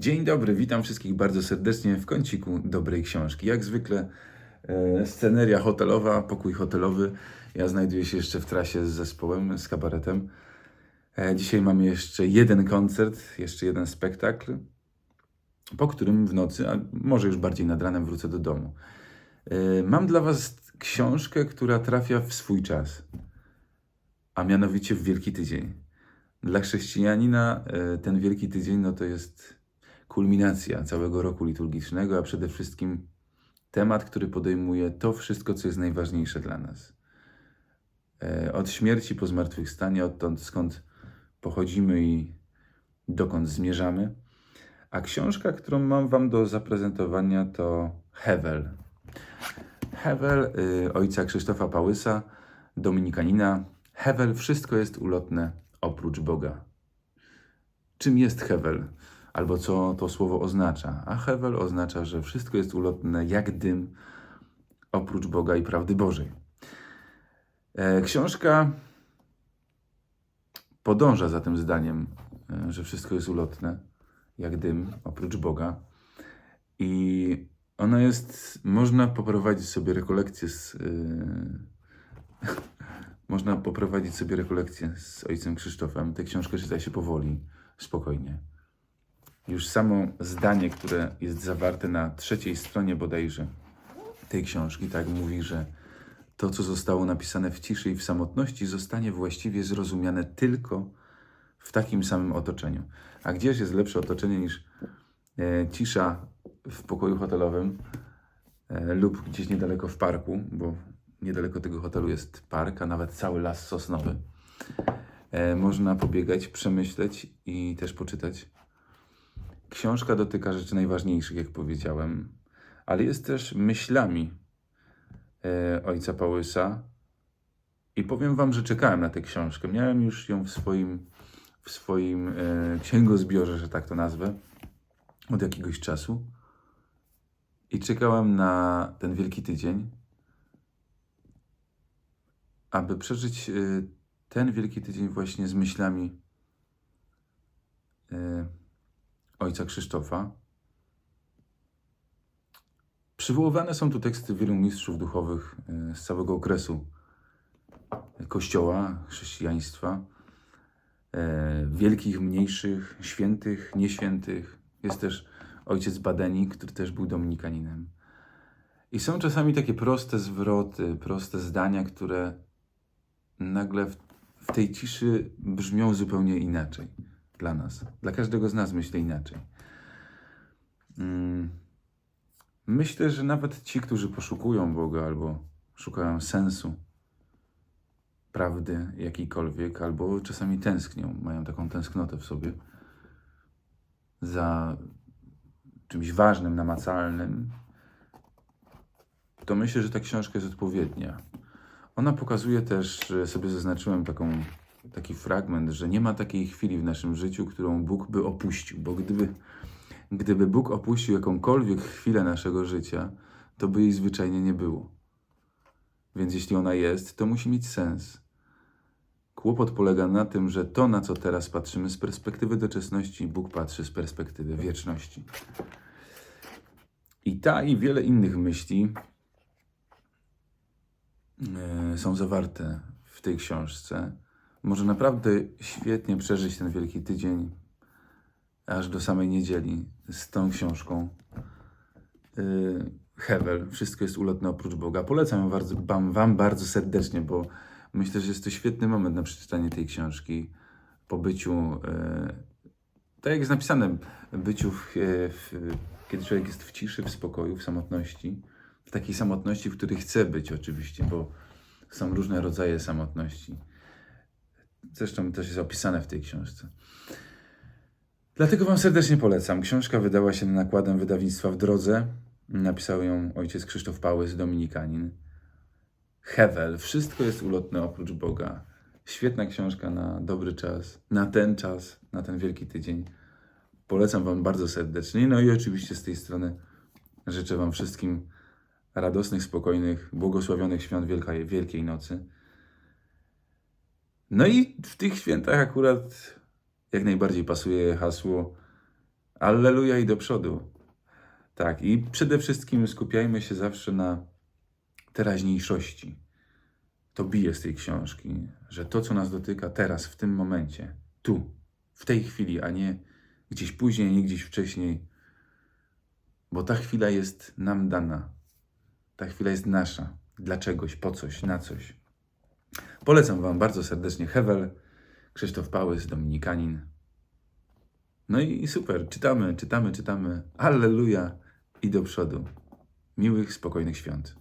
Dzień dobry, witam wszystkich bardzo serdecznie w kąciku dobrej książki. Jak zwykle e, sceneria hotelowa, pokój hotelowy. Ja znajduję się jeszcze w trasie z zespołem, z kabaretem. E, dzisiaj mamy jeszcze jeden koncert, jeszcze jeden spektakl, po którym w nocy, a może już bardziej nad ranem wrócę do domu. E, mam dla Was książkę, która trafia w swój czas, a mianowicie w Wielki Tydzień. Dla chrześcijanina e, ten Wielki Tydzień no to jest kulminacja całego roku liturgicznego, a przede wszystkim temat, który podejmuje to wszystko, co jest najważniejsze dla nas. E, Od śmierci po zmartwychwstanie, odtąd skąd pochodzimy i dokąd zmierzamy. A książka, którą mam Wam do zaprezentowania, to Hewel. Hewel y, ojca Krzysztofa Pałysa, dominikanina. Hewel, wszystko jest ulotne oprócz Boga. Czym jest Hewel? Albo co to słowo oznacza? A Hewel oznacza, że wszystko jest ulotne jak dym oprócz Boga i prawdy Bożej. E, książka podąża za tym zdaniem, e, że wszystko jest ulotne jak dym oprócz Boga. I ona jest, można poprowadzić sobie rekolekcję z. Yy, można poprowadzić sobie rekolekcję z ojcem Krzysztofem. Tę książkę czyta się powoli, spokojnie. Już samo zdanie, które jest zawarte na trzeciej stronie bodajże tej książki, tak mówi, że to, co zostało napisane w ciszy i w samotności, zostanie właściwie zrozumiane tylko w takim samym otoczeniu. A gdzież jest lepsze otoczenie niż e, cisza w pokoju hotelowym e, lub gdzieś niedaleko w parku, bo niedaleko tego hotelu jest park, a nawet cały las sosnowy. E, można pobiegać, przemyśleć i też poczytać. Książka dotyka rzeczy najważniejszych, jak powiedziałem, ale jest też myślami e, ojca Pałysa. I powiem wam, że czekałem na tę książkę. Miałem już ją w swoim, w swoim e, księgozbiorze, że tak to nazwę, od jakiegoś czasu. I czekałem na ten wielki tydzień, aby przeżyć e, ten wielki tydzień właśnie z myślami e, ojca Krzysztofa. Przywoływane są tu teksty wielu mistrzów duchowych e, z całego okresu Kościoła, chrześcijaństwa, e, wielkich, mniejszych, świętych, nieświętych. Jest też ojciec Badeni, który też był dominikaninem. I są czasami takie proste zwroty, proste zdania, które nagle w, w tej ciszy brzmią zupełnie inaczej dla nas. Dla każdego z nas myślę inaczej. Mm. Myślę, że nawet ci, którzy poszukują Boga albo szukają sensu, prawdy jakiejkolwiek, albo czasami tęsknią, mają taką tęsknotę w sobie za czymś ważnym, namacalnym, to myślę, że ta książka jest odpowiednia. Ona pokazuje też, sobie zaznaczyłem taką, taki fragment, że nie ma takiej chwili w naszym życiu, którą Bóg by opuścił, bo gdyby, gdyby Bóg opuścił jakąkolwiek chwilę naszego życia, to by jej zwyczajnie nie było. Więc jeśli ona jest, to musi mieć sens. Kłopot polega na tym, że to, na co teraz patrzymy z perspektywy doczesności, Bóg patrzy z perspektywy wieczności. I ta i wiele innych myśli e, są zawarte w tej książce. Może naprawdę świetnie przeżyć ten wielki tydzień, aż do samej niedzieli z tą książką. Hewel, wszystko jest ulotne oprócz Boga. Polecam bardzo, wam, wam bardzo serdecznie, bo myślę, że jest to świetny moment na przeczytanie tej książki po byciu, e, tak jak jest napisane, byciu, w, e, w, kiedy człowiek jest w ciszy, w spokoju, w samotności, w takiej samotności, w której chce być oczywiście, bo są różne rodzaje samotności. Zresztą też jest opisane w tej książce. Dlatego Wam serdecznie polecam. Książka wydała się nakładem wydawnictwa w drodze. Napisał ją ojciec Krzysztof Pałys, dominikanin. Hewel. Wszystko jest ulotne oprócz Boga. Świetna książka na dobry czas, na ten czas, na ten wielki tydzień. Polecam Wam bardzo serdecznie. No i oczywiście z tej strony życzę Wam wszystkim radosnych, spokojnych, błogosławionych świąt Wielkiej, Wielkiej Nocy. No i w tych świętach akurat jak najbardziej pasuje hasło Alleluja i do przodu. Tak, i przede wszystkim skupiajmy się zawsze na teraźniejszości. To bije z tej książki, że to, co nas dotyka teraz, w tym momencie, tu, w tej chwili, a nie gdzieś później, nie gdzieś wcześniej, bo ta chwila jest nam dana. Ta chwila jest nasza. Dla czegoś, po coś, na coś. Polecam Wam bardzo serdecznie Hewel, Krzysztof Pałys, Dominikanin. No i super, czytamy, czytamy, czytamy. Alleluja i do przodu. Miłych, spokojnych świąt.